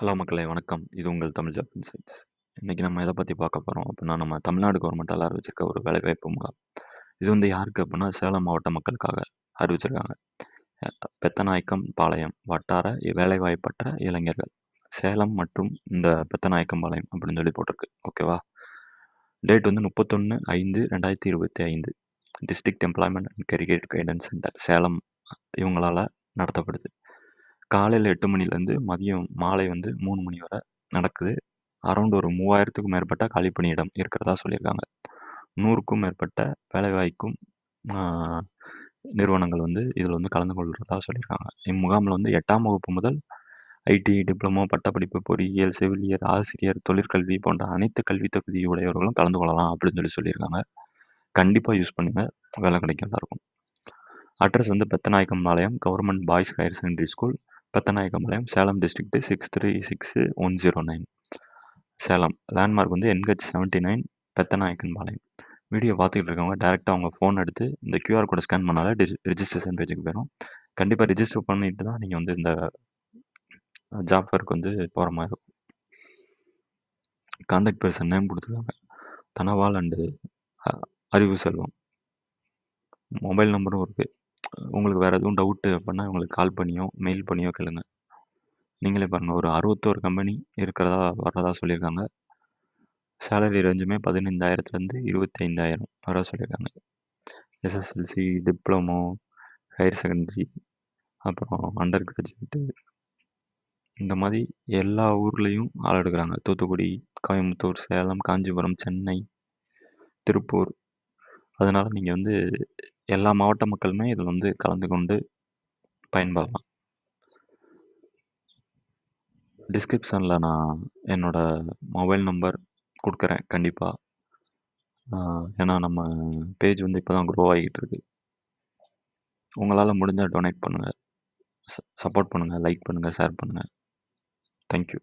Hello மக்களே வணக்கம். இது உங்கள் தமிழ் ஜாப் இன்சைட்ஸ். இன்றைக்கி நம்ம எதை பற்றி பார்க்க போகிறோம் அப்படின்னா நம்ம தமிழ்நாடு கவர்மெண்ட்டால் அறிவிச்சிருக்க ஒரு வேலைவாய்ப்பு முகாம். இது வந்து யாருக்கு அப்படின்னா சேலம் மாவட்ட மக்களுக்காக அறிவிச்சிருக்காங்க. பெத்தநாயக்கம் பாளையம் வட்டார வேலைவாய்ப்பற்ற இளைஞர்கள். சேலம் மற்றும் இந்த பெத்தநாயக்கம் பாளையம் அப்படின்னு சொல்லி போட்டிருக்கு. ஓகேவா டேட் வந்து முப்பத்தொன்று ஐந்து ரெண்டாயிரத்தி இருபத்தி ஐந்து. District employment and career guidance centre Salem இவங்களால் நடத்தப்படுது. காலையில் எட்டு மணிலேருந்து மதியம் மாலை வந்து மூணு மணி வரை நடக்குது. அரௌண்ட் ஒரு மூவாயிரத்துக்கும் மேற்பட்ட காலிப்பணியிடம் இருக்கிறதா சொல்லியிருக்காங்க. நூறுக்கும் மேற்பட்ட வேலைவாய்க்கும் நிறுவனங்கள் வந்து இதில் வந்து கலந்து கொள்கிறதா சொல்லியிருக்காங்க. இம்முகாமில் வந்து எட்டாம் வகுப்பு முதல் ஐடி டிப்ளமோ பட்டப்படிப்பு பொறியியல் செவிலியர் ஆசிரியர் தொழிற்கல்வி போன்ற அனைத்து கல்வி தகுதி உடையவர்களும் கலந்து கொள்ளலாம் அப்படின்னு சொல்லி சொல்லியிருக்காங்க. கண்டிப்பாக யூஸ் பண்ணுங்கள் வேலை கிடைக்கும் எல்லாருக்கும். அட்ரஸ் வந்து Pethanaickenpalayam government boys higher secondary school Pethanaickenpalayam Salem district six three six one zero nine Salem landmark வந்து NH seventy nine Pethanaickenpalayam. Video பார்த்துக்கிட்டு இருக்கவங்க டேரெக்டாக அவங்க ஃபோன் எடுத்து இந்த கியூஆர் கோடை ஸ்கேன் பண்ணாலே டிஜி ரிஜிஸ்ட்ரேஷன் பேஜுக்கு போயிடும் கண்டிப்பாக ரிஜிஸ்டர் பண்ணிட்டு தான் நீங்கள் வந்து இந்த ஜாப் ஒர்க் வந்து போகிற மாதிரி இருக்கும். கான்டாக்ட் பர்சன் நேம் கொடுத்துருக்காங்க. தனவால் அண்டு அறிவு செல்வம். மொபைல் நம்பரும் இருக்குது உங்களுக்கு வேறு எதுவும் டவுட்டு அப்படின்னா உங்களுக்கு கால் பண்ணியோ மெயில் பண்ணியோ கேளுங்கள் நீங்களே பாருங்கள் ஒரு அறுபத்தோரு கம்பெனி இருக்கிறதா வர்றதா சொல்லியிருக்காங்க. சேலரி ரேஞ்சுமே பதினைந்தாயிரத்துலேருந்து இருபத்தைந்தாயிரம் வர சொல்லியிருக்காங்க. எஸ்எஸ்எல்சி டிப்ளமோ ஹையர் செகண்டரி அப்புறம் அண்டர் கிராஜுவேட்டு இந்த மாதிரி எல்லா ஊர்லேயும் ஆள் எடுக்கிறாங்க. தூத்துக்குடி கோயம்புத்தூர் சேலம் காஞ்சிபுரம் சென்னை திருப்பூர். அதனால் நீங்கள் வந்து எல்லா மாவட்ட மக்களுமே இதில் வந்து கலந்து கொண்டு பயன்பெறலாம் டிஸ்கிரிப்ஷனில் நான் என்னோடய மொபைல் நம்பர் கொடுக்குறேன் கண்டிப்பாக ஏன்னா நம்ம பேஜ் வந்து இப்போ தான் க்ரோ ஆகிட்டு இருக்கு உங்களால் முடிஞ்சால் டொனேட் பண்ணுங்கள் ச சப்போர்ட் பண்ணுங்கள் லைக் பண்ணுங்கள் ஷேர் பண்ணுங்கள் தேங்க்யூ